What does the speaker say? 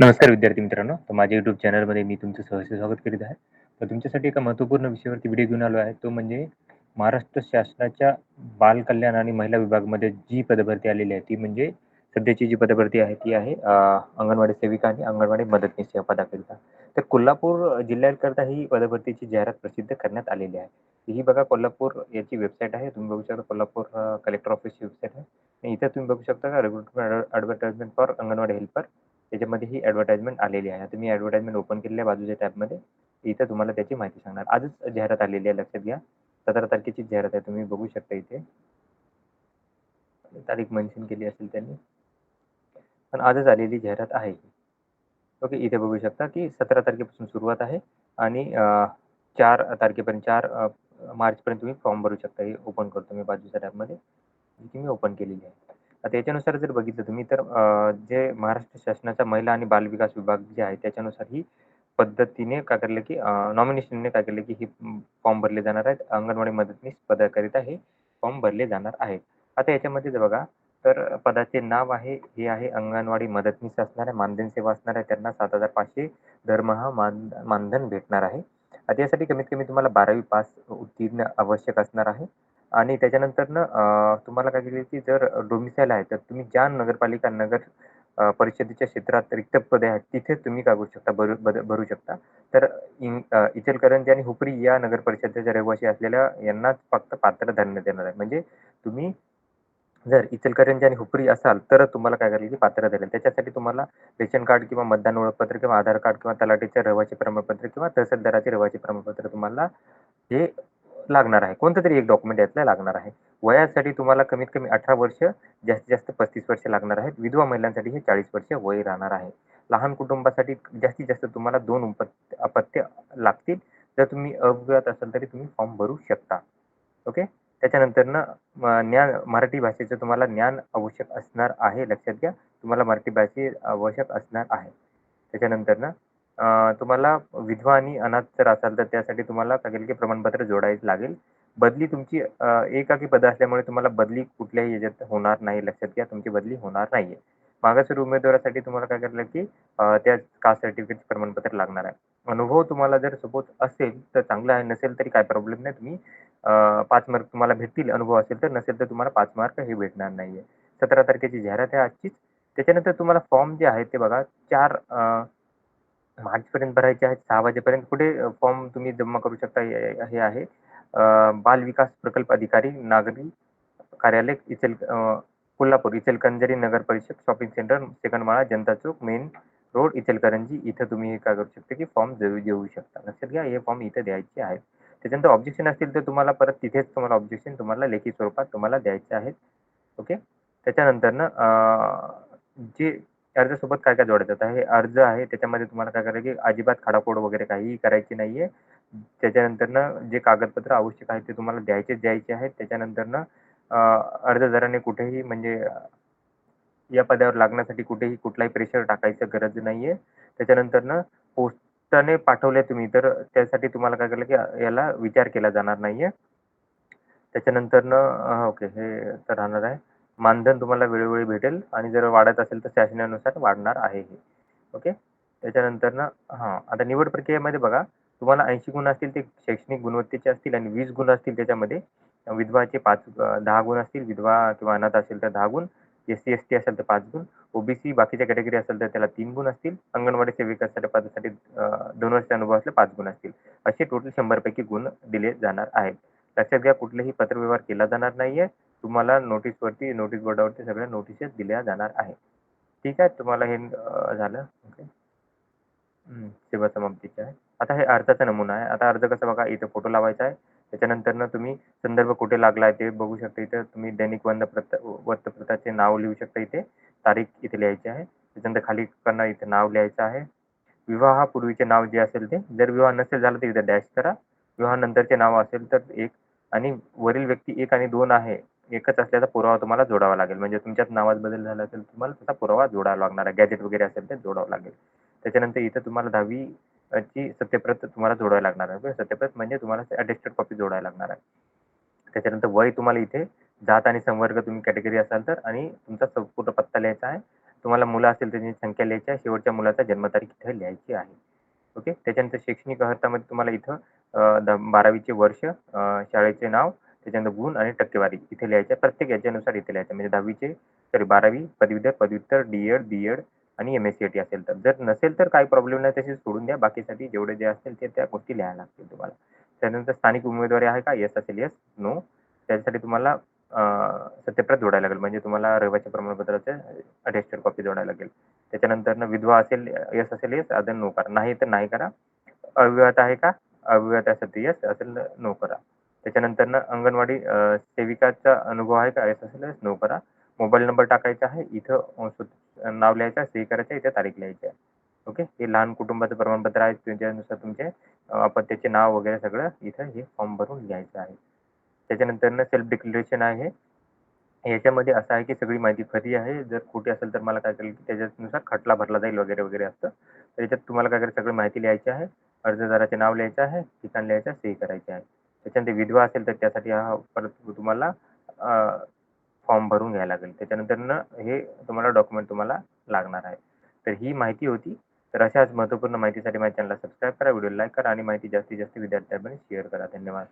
नमस्कार विद्यार्थी मित्रांनो. तर माझ्या युट्यूब चॅनलमध्ये मी तुमचं सहर्ष स्वागत करीत आहे. तर तुमच्यासाठी एका महत्त्वपूर्ण विषयावरती व्हिडिओ घेऊन आलो आहे. तो म्हणजे महाराष्ट्र शासनाच्या बालकल्याण आणि महिला विभागमध्ये जी पदभरती आलेली आहे, ती म्हणजे सध्याची जी पदभरती आहे, ती आहे अंगणवाडी सेविका आणि अंगणवाडी मदतनीस या पदाकरिता. तर कोल्हापूर जिल्ह्याकरता ही पदभरतीची जाहिरात प्रसिद्ध करण्यात आलेली आहे. ही बघा कोल्हापूर याची वेबसाईट आहे. तुम्ही बघू शकता कोल्हापूर कलेक्टर ऑफिसची वेबसाईट आहे. आणि इथं तुम्ही बघू शकता का recruitment advertisement for anganwadi helper त्याच्यामध्ये ही ॲडव्हर्टाइजमेंट आलेली आहे. आता मी ॲडव्हर्टाइजमेंट ओपन केलेल्या आहे बाजूच्या टॅबमध्ये. इथं तुम्हाला त्याची माहिती सांगणार. आजच जाहिरात आलेली आहे लक्षात घ्या. 17 तारखेची जाहिरात आहे. तुम्ही बघू शकता इथे. तारीख मेन्शन केली असेल त्यांनी. पण आजच आलेली जाहिरात आहे. ओके. इथे बघू शकता की 17 तारखेपासून सुरुवात आहे आणि चार तारखेपर्यंत चार मार्चपर्यंत तुम्ही फॉर्म भरू शकता. हे ओपन करतो मी बाजूच्या टॅबमध्ये. जी मी ओपन केलेली आहे. आता याच्यानुसार जर बघितलं तुम्ही तर अ, जे महाराष्ट्र शासनाचा महिला आणि बालविकास विभाग जे आहे त्याच्यानुसार ही पद्धतीने काय केलं की नॉमिनेशनने काय केलं की ही फॉर्म भरले जाणार आहेत. अंगणवाडी मदतनीस पदाकरिता हे फॉर्म भरले जाणार आहेत. आता याच्यामध्ये जर बघा तर पदाचे नाव आहे, हे आहे अंगणवाडी मदतनीस असणार आहे, मानधन सेवा असणार आहे. त्यांना 7,500 दरमहा मान मानधन भेटणार आहे. आता यासाठी कमीत कमी तुम्हाला 12वी पास उत्तीर्ण आवश्यक असणार आहे. आणि त्याच्यानंतरनं अ, तुम्हाला काय केलं की जर डोमिसाईल आहे, तर तुम्ही ज्या नगरपालिका, नगर अ, परिषदेच्या क्षेत्रात रिक्त पदे आहेत, तिथे तुम्ही काय करू शकता भरू बद भरू शकता. तर इन अ, इचलकरंजी आणि हुपरी या नगर परिषदेच्या रहिवासी असलेल्या यांनाच फक्त पात्र धरण्यात येणार आहे. म्हणजे तुम्ही जर इचलकरंजी आणि हुपरी असाल, तर तुम्हाला काय करायला पात्र धरेल. त्याच्यासाठी तुम्हाला रेशन कार्ड किंवा मतदान ओळखपत्र किंवा आधार कार्ड किंवा तलाठीचे रहिवासी प्रमाणपत्र किंवा तहसीलदाराचे रहिवासी प्रमाणपत्र तुम्हाला हे लागणार आहे. कोणतं तरी एक डॉक्युमेंट यातलं लागणार आहे. वयासाठी तुम्हाला कमीत कमी 18 वर्ष, जास्तीत जास्त 35 वर्ष लागणार आहेत. विधवा महिलांसाठी हे 40 वर्ष वय राहणार आहे. लहान कुटुंबासाठी जास्तीत जास्त तुम्हाला दोन उपत्य अपत्य लागतील. जर तुम्ही अविवाहित असाल तरी तुम्ही फॉर्म भरू शकता. ओके. त्याच्यानंतरनं म ज्ञान मराठी भाषेचं तुम्हाला ज्ञान आवश्यक असणार आहे. लक्षात घ्या. तुम्हाला मराठी भाषे आवश्यक असणार आहे. त्याच्यानंतरनं तुम्हाला विधवा आणि अनाथ जर असाल, तर त्यासाठी तुम्हाला की प्रमाणपत्र जोडायला लागेल. बदली तुमची एकाकी पद असल्यामुळे तुम्हाला बदली कुठल्याही याच्यात होणार नाही. लक्षात घ्या. तुमची बदली होणार नाहीये. मागासवर्गीय उमेदवारासाठी तुम्हाला काय करायला की त्या कास्ट सर्टिफिकेट प्रमाणपत्र लागणार आहे. अनुभव तुम्हाला जर सपोज असेल, तर चांगला आहे. नसेल तरी काय प्रॉब्लेम नाही. तुम्ही पाच मार्क तुम्हाला भेटतील अनुभव असेल तर. नसेल तर तुम्हाला पाच मार्क हे भेटणार नाहीये. 17 तारखेची जाहिरात आहे आजचीच. त्याच्यानंतर तुम्हाला फॉर्म जे आहे ते बघा चार मार्चपर्यंत भरायचे आहेत. सहा वाजेपर्यंत पुढे फॉर्म तुम्ही जमा करू शकता. हे हे आहे अ, बाल विकास प्रकल्प अधिकारी, नागरी कार्यालय इचल अ, कोल्हापूर, इचलकरंजी नगर परिषद, शॉपिंग सेंटर, सेकंड माळा, जनता चौक, मेन रोड, इचलकरंजी. इथं तुम्ही हे काय करू शकता की फॉर्म जरूर देऊ शकता. लक्षात घ्या. हे फॉर्म इथं द्यायचे आहेत. त्याच्यानंतर ऑब्जेक्शन असतील तर तुम्हाला परत तिथेच तुम्हाला ऑब्जेक्शन तुम्हाला लेखी स्वरूपात तुम्हाला द्यायचे आहेत. ओके. त्याच्यानंतरनं ना जे अर्जासोबत काय-काय जोडायचं आहे. हे अर्ज आहे त्याच्यामध्ये तुम्हाला काय करायचं की अजिबात खाडाखोड वगैरे काहीही करायची नाहीये. त्याच्यानंतरनं जे कागदपत्र आवश्यक आहे ते तुम्हाला द्यायचेच द्यायचे आहेत. त्याच्यानंतरनं अर्जदाराने कुठेही म्हणजे या पदावर लागण्यासाठी कुठेही कुठलाही प्रेशर टाकायचं गरज नाहीये. त्याच्यानंतरनं पोस्टाने पाठवले तुम्ही तर त्यासाठी तुम्हाला काय केलं की याला विचार केला जाणार नाहीये. त्याच्यानंतरनं ओके हे तर राहणार आहे. मानधन तुम्हाला वेळोवेळी भेटेल आणि जर वाढत असेल तर शासनानुसार वाढणार आहे हे. ओके. त्याच्यानंतर ना हां, आता निवड प्रक्रियेमध्ये बघा तुम्हाला 80 गुण असतील ते शैक्षणिक गुणवत्तेचे असतील आणि वीस गुण असतील त्याच्यामध्ये विधवाचे पाच दहा गुण असतील. विधवा किंवा अनाथ असेल तर दहा गुण. एस-सी-एस-टी असेल तर पाच गुण. ओबीसी बाकीच्या कॅटेगरी असेल तर त्याला तीन गुण असतील. अंगणवाडी सेविकासाठी पदासाठी अ, 2 वर्ष अनुभव असले पाच गुण असतील. असे टोटल शंभरपैकी गुण दिले जाणार आहेत. लक्षात घ्या कुठलेही पत्रव्यवहार केला जाणार नाहीये. तुम्हाला नोटीसवरती नोटीस बोर्डावरती सगळ्या नोटिसेस दिल्या जाणार आहे ठीक आहे. तुम्हाला हे झालं. ओके. सेवा समाप्तीची आहे. आता हे अर्जाचा नमुना आहे. आता अर्ज कसा बघा इथे फोटो लावायचा आहे. त्याच्यानंतरनं तुम्ही संदर्भ कुठे लागला आहे ते बघू शकता. इथं तुम्ही दैनिक वृत्तपत्र वृत्तपत्राचे नाव लिहू शकता इथे. तारीख इथे लिहायची आहे. त्याच्यानंतर खाली करणं इथे नाव लिहायचं आहे. विवाहापूर्वीचे नाव जे असेल ते. जर विवाह नसेल झालं तर इथे डॅश करा. विवाहानंतरचे नाव असेल तर एक आणि वरील व्यक्ती एक आणि दोन आहे. एकच असल्याचा पुरावा तुम्हाला जोडावा लागेल. म्हणजे तुमच्यात नावात बदल झाला असेल तुम्हाला त्याचा पुरावा जोडावा लागणार आहे. गॅजेट वगैरे असेल ते जोडावं लागेल. त्याच्यानंतर इथं तुम्हाला 10वी ची सत्यप्रत तुम्हाला जोडावी लागणार आहे. सत्यप्रत म्हणजे तुम्हाला अटेस्टेड कॉपी जोडायला लागणार आहे. त्याच्यानंतर वय तुम्हाला इथे जात आणि संवर्ग तुम्ही कॅटेगरी असाल तर आणि तुमचा संपूर्ण पत्ता लिहायचा आहे. तुम्हाला मुलं असेल त्यांची संख्या लिहायची आहे शेवटच्या मुलाचा जन्मतारीख इथे लिहायची आहे ओके त्याच्यानंतर शैक्षणिक अर्हतामध्ये तुम्हाला इथं द बारावीचे वर्ष शाळेचे नाव त्याच्यानंतर गुण आणि टक्केवारी इथे लिहायच्या प्रत्येक याच्यानुसार इथे लिहायचं. म्हणजे दहावीचे सॉरी बारावी पदवीधर पदव्युत्तर डी एड बी एड आणि एम एस सी टी असेल तर. जर नसेल तर काही प्रॉब्लेम नाही तसे सोडून द्या. बाकीसाठी जेवढे जे असतील ते त्या गोष्टी लिहायला लागतील तुम्हाला. त्यानंतर स्थानिक उमेदवारी आहे का? येस असेल. येस नो त्यासाठी तुम्हाला सत्यप्रत जोडायला लागेल. म्हणजे तुम्हाला रहिवासी प्रमाणपत्राचे अटेस्टेड कॉपी जोडायला लागेल. त्याच्यानंतर विधवा असेल येस असेल. येस अदर नो करा. नाही तर नाही करा. अविवाहित आहे का? अविवाहित असेल तर येस असेल नो करा. त्याच्यानंतर ना अंगणवाडी सेविकाचा अनुभव आहे का? येस असेल नो करा. मोबाईल नंबर टाकायचा आहे. इथं नाव लिहायचं आहे, सही करायचं आहे, इथे तारीख लिहायची आहे. ओके हे लहान कुटुंबाचं प्रमाणपत्र आहे. त्याच्यानुसार तुमचे अं, आपण त्याचे नाव वगैरे सगळं इथं हे फॉर्म भरून लिहायचं आहे. त्याच्यानंतर सेल्फ डिक्लेरेशन आहे. याच्यामध्ये असं आहे की सगळी माहिती खरी आहे. जर खोटी असेल तर मला काय करेल की त्याच्यानुसार खटला भरला जाईल वगैरे वगैरे असतं. तर याच्यात तुम्हाला काय करायचं सगळी माहिती लिहायची आहे. अर्जदाराचे नाव लिहायचं आहे. ठिकाण लिहायचं आहे. सही करायची आहे. त्याच्यानंतर विधवा असेल तर त्यासाठी हा परत तुम्हाला फॉर्म भरून घ्यायला लागेल. त्याच्यानंतर हे तुम्हाला डॉक्युमेंट तुम्हाला लागणार आहे. तर ही माहिती होती. तर अशाच महत्त्वपूर्ण माहितीसाठी माझ्या चॅनलला सबस्क्राईब करा व्हिडिओ लाईक करा आणि माहिती जास्तीत जास्त विद्यार्थ्यांपर्यंत शेअर करा. धन्यवाद.